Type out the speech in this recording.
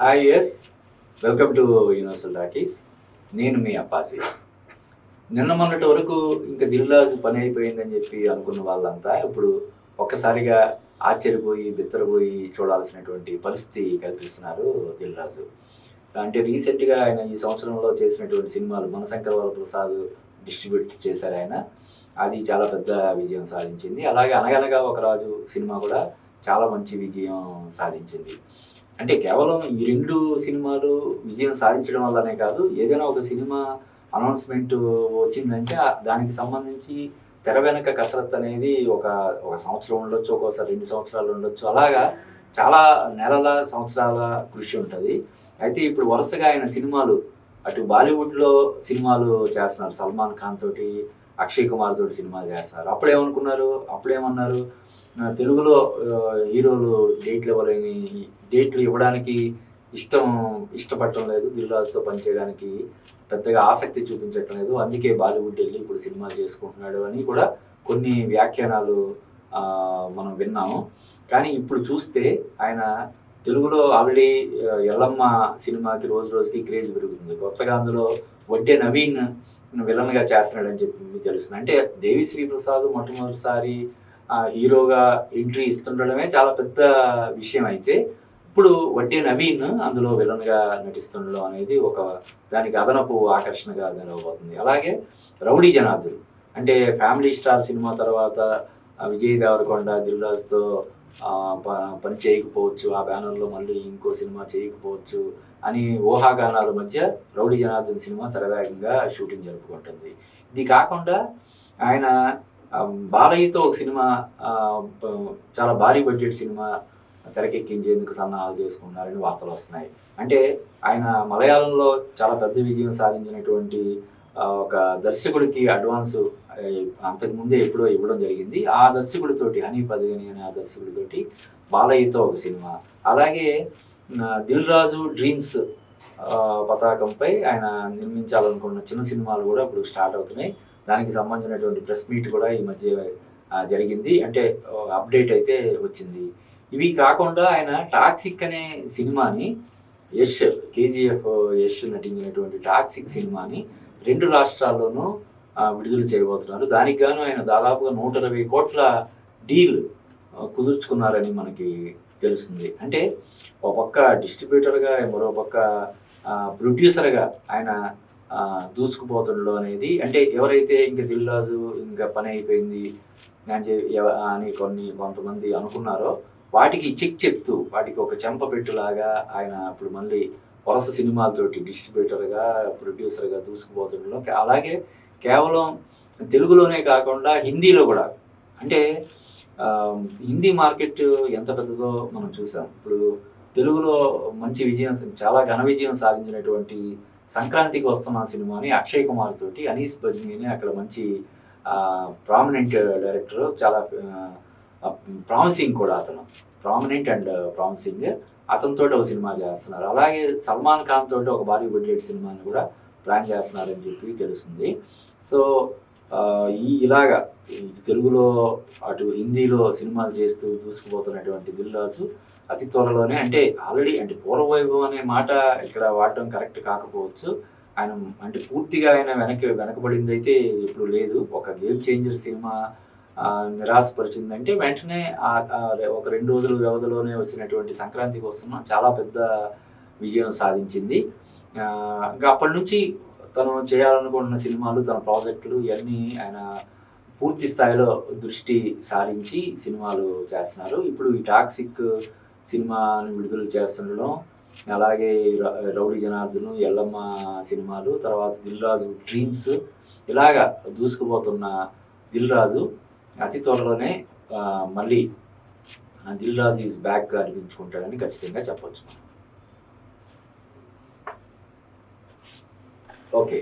Hi yes welcome to Universal Talkies నేను మీ అప్పాసి నిన్న మొన్నటి వరకు ఇంకా దిల్రాజు పని అయిపోయిందని చెప్పి అనుకున్న వాళ్ళంతా ఇప్పుడు ఒక్కసారిగా ఆశ్చర్యపోయి బిత్తరపోయి చూడాల్సినటువంటి పరిస్థితి కల్పిస్తున్నారు దిల్రాజు. అంటే రీసెంట్గా ఆయన ఈ సంవత్సరంలో చేసినటువంటి సినిమాలు మనశంకర ప్రసాద్ డిస్ట్రిబ్యూట్ చేశారు ఆయన. అది చాలా పెద్ద విజయం సాధించింది. అలాగే అనగనగా ఒక రాజు సినిమా కూడా చాలా మంచి విజయం సాధించింది. అంటే కేవలం ఈ రెండు సినిమాలు విజయం సాధించడం వల్లనే కాదు ఏదైనా ఒక సినిమా అనౌన్స్మెంట్ వచ్చిందంటే దానికి సంబంధించి తెర వెనక కసరత్ అనేది ఒక ఒక సంవత్సరం ఉండొచ్చు ఒక్కోసారి రెండు సంవత్సరాలు ఉండొచ్చు. అలాగా చాలా నెలల సంవత్సరాల కృషి ఉంటుంది. అయితే ఇప్పుడు వరుసగా ఆయన సినిమాలు అటు బాలీవుడ్లో సినిమాలు చేస్తున్నారు. సల్మాన్ ఖాన్ తోటి అక్షయ్ కుమార్ తోటి సినిమాలు చేస్తున్నారు. అప్పుడేమనుకున్నారు? అప్పుడేమన్నారు? తెలుగులో హీరోలు హీరోలు డేట్లు ఇవ్వలేని డేట్లు ఇవ్వడానికి ఇష్టం ఇష్టపడటం లేదు. దిల్రాజుతో పనిచేయడానికి పెద్దగా ఆసక్తి చూపించటం లేదు. అందుకే బాలీవుడ్ వెళ్ళి ఇప్పుడు సినిమాలు చేసుకుంటున్నాడు అని కూడా కొన్ని వ్యాఖ్యానాలు మనం విన్నాము. కానీ ఇప్పుడు చూస్తే ఆయన తెలుగులో ఆల్రెడీ ఎల్లమ్మ సినిమాకి రోజు రోజుకి క్రేజ్ పెరుగుతుంది. కొత్తగా అందులో వడ్డే నవీన్ విలన్గా చేస్తున్నాడని చెప్పి మీకు తెలుస్తుంది. అంటే దేవిశ్రీ ప్రసాద్ మొట్టమొదటిసారి హీరోగా ఎంట్రీ ఇస్తుండడమే చాలా పెద్ద విషయం అయితే ఇప్పుడు వడ్డే నవీన్ అందులో విలన్గా నటిస్తుండడం అనేది ఒక దానికి అదనపు ఆకర్షణగా నిలవబోతుంది. అలాగే రౌడీ జనార్దులు అంటే ఫ్యామిలీ స్టార్ సినిమా తర్వాత విజయ్ దేవరకొండ దిల్రాజ్తో ప- పని చేయకపోవచ్చు ఆ బ్యానర్లో మళ్ళీ ఇంకో సినిమా చేయకపోవచ్చు అని ఊహాగానాల మధ్య రౌడీ జనార్దన్ సినిమా శరవేగంగా షూటింగ్ జరుపుకుంటుంది. ఇది కాకుండా ఆయన బాలయ్యతో ఒక సినిమా చాలా భారీ బడ్జెట్ సినిమా తెరకెక్కించేందుకు సన్నాహాలు చేసుకున్నారని వార్తలు వస్తున్నాయి. అంటే ఆయన మలయాళంలో చాలా పెద్ద విజయం సాధించినటువంటి ఒక దర్శకుడికి అడ్వాన్స్ అంతకుముందే ఎప్పుడో ఇవ్వడం జరిగింది. ఆ దర్శకుడితోటి హనీ పదిగని అనే ఆ దర్శకుడితోటి బాలయ్యతో ఒక సినిమా. అలాగే దిల్ రాజు డ్రీమ్స్ పతాకంపై ఆయన నిర్మించాలనుకున్న చిన్న సినిమాలు కూడా ఇప్పుడు స్టార్ట్ అవుతున్నాయి. దానికి సంబంధించినటువంటి ప్రెస్ మీట్ కూడా ఈ మధ్య జరిగింది. అంటే అప్డేట్ అయితే వచ్చింది. ఇవి కాకుండా ఆయన టాక్సిక్ అనే సినిమాని యష్ కేజీఎఫ్ యష్ నటించినటువంటి టాక్సిక్ సినిమాని రెండు రాష్ట్రాల్లోనూ విడుదల చేయబోతున్నారు. దానికి గాను ఆయన దాదాపుగా నూట ఇరవై కోట్ల డీల్ కుదుర్చుకున్నారని మనకి తెలుస్తుంది. అంటే ఒక పక్క డిస్ట్రిబ్యూటర్గా మరో పక్క ప్రొడ్యూసర్గా ఆయన దూసుకుపోతుండడం అనేది అంటే ఎవరైతే ఇంకా దిల్రాజు ఇంకా పని అయిపోయింది అని చెప్పి అని కొన్ని కొంతమంది అనుకున్నారో వాటికి చెక్ చెప్తూ వాటికి ఒక చెంప పెట్టులాగా ఆయన ఇప్పుడు మళ్ళీ వరుస సినిమాలతోటి డిస్ట్రిబ్యూటర్గా ప్రొడ్యూసర్గా దూసుకుపోతుండడం అలాగే కేవలం తెలుగులోనే కాకుండా హిందీలో కూడా. అంటే హిందీ మార్కెట్ ఎంత పెద్దదో మనం చూసాం. ఇప్పుడు తెలుగులో మంచి విజయం చాలా ఘన విజయం సాధించినటువంటి సంక్రాంతికి వస్తున్న సినిమాని అక్షయ్ కుమార్ తోటి అనీస్ బజ్మీని అక్కడ మంచి ప్రామినెంట్ డైరెక్టర్ చాలా ప్రామిసింగ్ కూడా అతను. ప్రామినెంట్ అండ్ ప్రామిసింగ్ అతనితో ఒక సినిమా చేస్తున్నారు. అలాగే సల్మాన్ ఖాన్ తోటి ఒక బాలీవుడ్ డేట్ సినిమాని కూడా ప్లాన్ చేస్తున్నారని చెప్పి తెలుస్తుంది. సో ఈ ఇలాగా తెలుగులో అటు హిందీలో సినిమాలు చేస్తూ దూసుకుపోతున్నటువంటి దిల్రాజు అతి త్వరలోనే అంటే ఆల్రెడీ అంటే పూర్వవైభవం అనే మాట ఇక్కడ వాడటం కరెక్ట్ కాకపోవచ్చు. ఆయన అంటే పూర్తిగా ఆయన వెనక్కి వెనకబడింది అయితే ఇప్పుడు లేదు. ఒక గేమ్ చేంజర్ సినిమా నిరాశపరిచిందంటే వెంటనే ఒక రెండు రోజుల వ్యవధిలోనే వచ్చినటువంటి సంక్రాంతికి వస్తున్న. చాలా పెద్ద విజయం సాధించింది. ఇంకా అప్పటి నుంచి తను చేయాలనుకుంటున్న సినిమాలు తన ప్రాజెక్టులు ఇవన్నీ ఆయన పూర్తి స్థాయిలో దృష్టి సారించి సినిమాలు చేస్తున్నారు. ఇప్పుడు ఈ టాక్సిక్ సినిమాని విడుదల చేస్తుండడం అలాగే రౌడీ జనార్దన్ ఎల్లమ్మ సినిమాలు తర్వాత దిల్రాజు డ్రీమ్స్ ఇలాగా దూసుకుపోతున్న దిల్రాజు అతి త్వరలోనే మళ్ళీ దిల్ రాజు ఈజ్ బ్యాక్ అనిపించుకుంటాడని ఖచ్చితంగా చెప్పొచ్చు. ఓకే.